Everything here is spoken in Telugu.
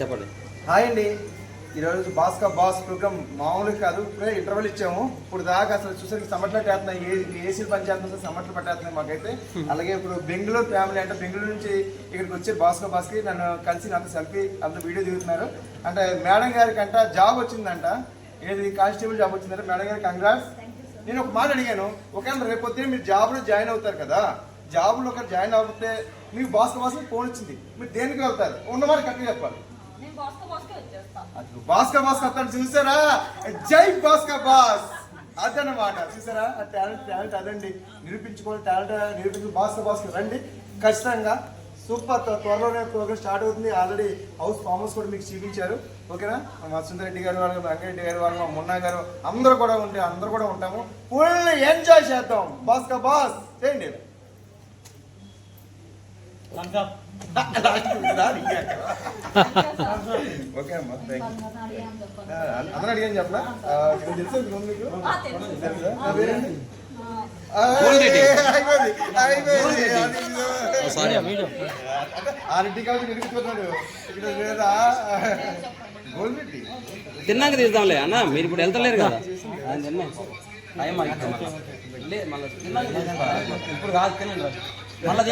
చెప్పండి. హాయ్ అండి. ఈరోజు బాస్కా బాస్ ప్రోగ్రామ్ మామూలుగా కాదు ఇప్పుడే ఇంటర్వెల్ ఇచ్చాము. ఇప్పుడు దాకా అసలు చూసరికి సమట్లు పట్టేస్తున్నాయి ఏ ఏసీలు పనిచేస్తున్నాయి సమట్లు పట్టేస్తున్నాయి మాకైతే. అలాగే ఇప్పుడు బెంగళూరు ఫ్యామిలీ అంటే బెంగళూరు నుంచి ఇక్కడికి వచ్చే బాస్కా బాస్కి నన్ను కలిసి నాతో సెల్ఫీ అంత వీడియో దిగుతున్నారు. అంటే మేడం గారికి అంట జాబ్ వచ్చిందంట. ఏది కానిస్టేబుల్ జాబ్ వచ్చిందంట. మేడం గారికి కంగ్రాట్స్ నేను ఒక మాట అడిగాను. ఒకవేళ రేపు పొద్దున్న మీరు జాబ్లో జాయిన్ అవుతారు కదా జాబ్లో ఒక జాయిన్ అవుతే మీకు బాస్కా బాస్కి ఫోన్ వచ్చింది. మీరు దేనికి వెళ్తారు? ఉన్నమాట కరెక్ట్గా చెప్పాలి. నేను భాస్కర్ బాస్ అతను చూసారా? జై భాస్కర్ బాస్! అదనమాట చూసారా? ఆ టాలెంట్ టాలెంట్ అదండి. నిరూపించుకోవాలి టాలెంట్ నిరూపించుకో భాస్కర్ బాస్కర్ రండి. ఖచ్చితంగా సూపర్ త్వరలోనే ప్రోగ్రామ్ స్టార్ట్ అవుతుంది. ఆల్రెడీ హౌస్ ఫార్మర్స్ కూడా మీకు చూపించారు. ఓకేనా? మా సుందరెడ్డి గారు వాళ్ళు వెంకరెడ్డి గారు వాళ్ళు మా మున్నా గారు అందరూ కూడా ఉంటే అందరూ కూడా ఉంటాము. ఫుల్ ఎంజాయ్ చేద్దాం. బాస్కా బాస్! చేయండి ఓకే అమ్మా థ్యాంక్ యూ అందరూ అడిగాను చెప్పనా? తెలుసు మీకు. ఆ, తెలుసు. పేరేంటి? తిన్నాక తీద్దాంలే. అన్న మీరు ఇప్పుడు వెళ్తలేరు కదా. ఇప్పుడు కాదు తినండి మళ్ళీ